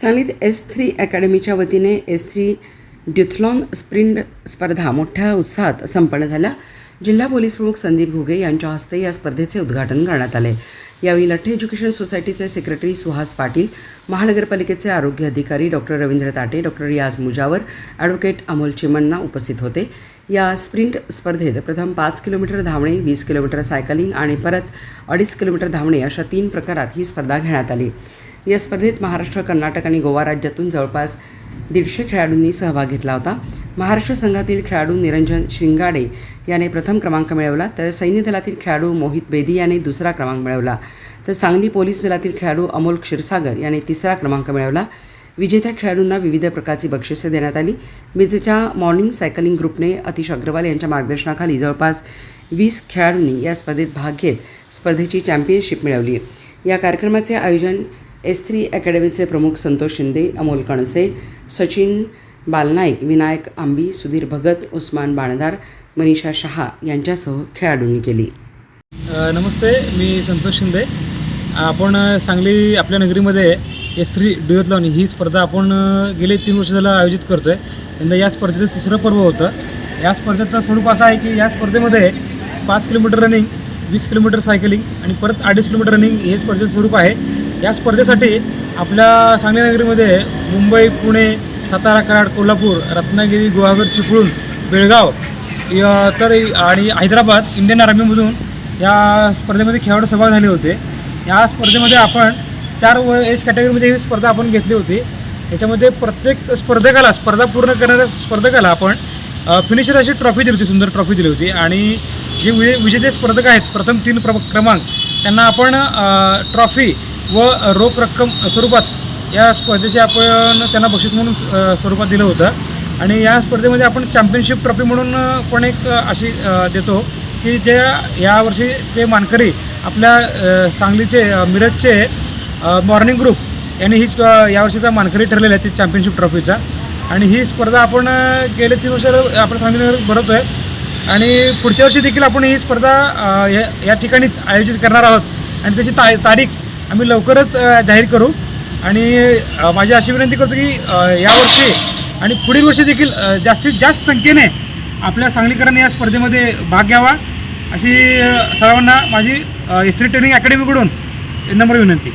सांगलीत S three अकॅडमीच्या वतीने S three ड्युथलॉन sprint स्पर्धा मोठ्या उत्साहात संपन्न झाल्या. जिल्हा पोलीस प्रमुख संदीप घुगे यांच्या हस्ते या स्पर्धेचे उद्घाटन करण्यात आले. यावेळी लठ्ठे एज्युकेशन सोसायटीचे सेक्रेटरी सुहास पाटील महानगरपालिकेचे आरोग्य अधिकारी डॉक्टर रवींद्र ताटे डॉक्टर रियाज मुजावर ॲडव्होकेट अमोल चिमण्णा उपस्थित होते. या स्प्रिंट स्पर्धेत प्रथम पाच किलोमीटर धावणे वीस किलोमीटर सायकलिंग आणि परत अडीच किलोमीटर धावणे अशा तीन प्रकारात ही स्पर्धा घेण्यात आली. या स्पर्धेत महाराष्ट्र कर्नाटक आणि गोवा राज्यातून जवळपास दीडशे खेळाडूंनी सहभाग घेतला होता. महाराष्ट्र संघातील खेळाडू निरंजन शिंगाडे याने प्रथम क्रमांक मिळवला तर सैन्य दलातील खेळाडू मोहित बेदी याने दुसरा क्रमांक मिळवला तर सांगली पोलीस दलातील खेळाडू अमोल क्षीरसागर याने तिसरा क्रमांक मिळवला. विजेत्या खेळाडूंना विविध प्रकारची बक्षिसे देण्यात आली. विजेच्या मॉर्निंग सायकलिंग ग्रुपने अतिश अग्रवाल यांच्या मार्गदर्शनाखाली जवळपास वीस खेळाडूंनी या स्पर्धेत भाग घेत स्पर्धेची चॅम्पियनशिप मिळवली. या कार्यक्रमाचे आयोजन एस थ्री अकॅडमीचे प्रमुख संतोष शिंदे अमोल कणसे सचिन बालनाईक विनायक आंबी सुधीर भगत उस्मान बाणदार मनीषा शहा यांच्यासह खेळाडूंनी केली. नमस्ते मी संतोष शिंदे. आपण सांगली आपल्या नगरीमध्ये एस थ्री ड्युएथलॉन ही स्पर्धा आपण गेले तीन वर्ष झालं आयोजित करतो आहे यंदा या स्पर्धेचं तिसरं पर्व होतं. या स्पर्धेचं स्वरूप असं आहे की या स्पर्धेमध्ये पाच किलोमीटर रनिंग वीस किलोमीटर सायकलिंग आणि परत अडीच किलोमीटर रनिंग हे स्पर्धेचं स्वरूप आहे. या स्पर्धेसाठी आपल्या सांगली नगरीमध्ये मुंबई पुणे सातारा कराड कोल्हापूर रत्नागिरी गुहागर चिपळूण बेळगाव तर आणि हैदराबाद इंडियन आर्मीमधून या स्पर्धेमध्ये खेळाडू सहभाग झाले होते. या स्पर्धेमध्ये आपण चार व एज कॅटेगरीमध्ये ही स्पर्धा आपण घेतली होती. याच्यामध्ये प्रत्येक स्पर्धकाला स्पर्धा पूर्ण करणाऱ्या स्पर्धकाला आपण फिनिशर अशी ट्रॉफी दिली होती सुंदर ट्रॉफी दिली होती. आणि जे विजे विजेते स्पर्धक आहेत प्रथम तीन प्र क्रमांक त्यांना आपण ट्रॉफी व रोख रक्कम स्वरूपात या स्पर्धेचे आपण त्यांना बक्षीस म्हणून स्वरूपात दिलं होतं. आणि या स्पर्धेमध्ये आपण चॅम्पियनशिप ट्रॉफी म्हणून पण एक अशी देतो की जे यावर्षी ते मानकरी आपल्या सांगलीचे मिरजचे मॉर्निंग ग्रुप यांनी हीच यावर्षीचा मानकरी ठरलेला आहे ती चॅम्पियनशिप ट्रॉफीचा. आणि ही स्पर्धा आपण गेले तीन वर्ष आपण सांगलीनगर भरवतो आहे आणि पुढच्या वर्षी देखील आपण ही स्पर्धा या या ठिकाणीच आयोजित करणार आहोत. आणि त्याची ता तारीख आम्ही लवकरच जाहीर करू. आणि माझी अशी विनंती करतो की यावर्षी आणि पुढील वर्षी देखील जास्तीत जास्त संख्येने आपल्या सांगलीकरांनी या स्पर्धेमध्ये भाग घ्यावा. अशी सर्वांना माझी एस ट्रेनिंग अकॅडमीकडून नम्र विनंती.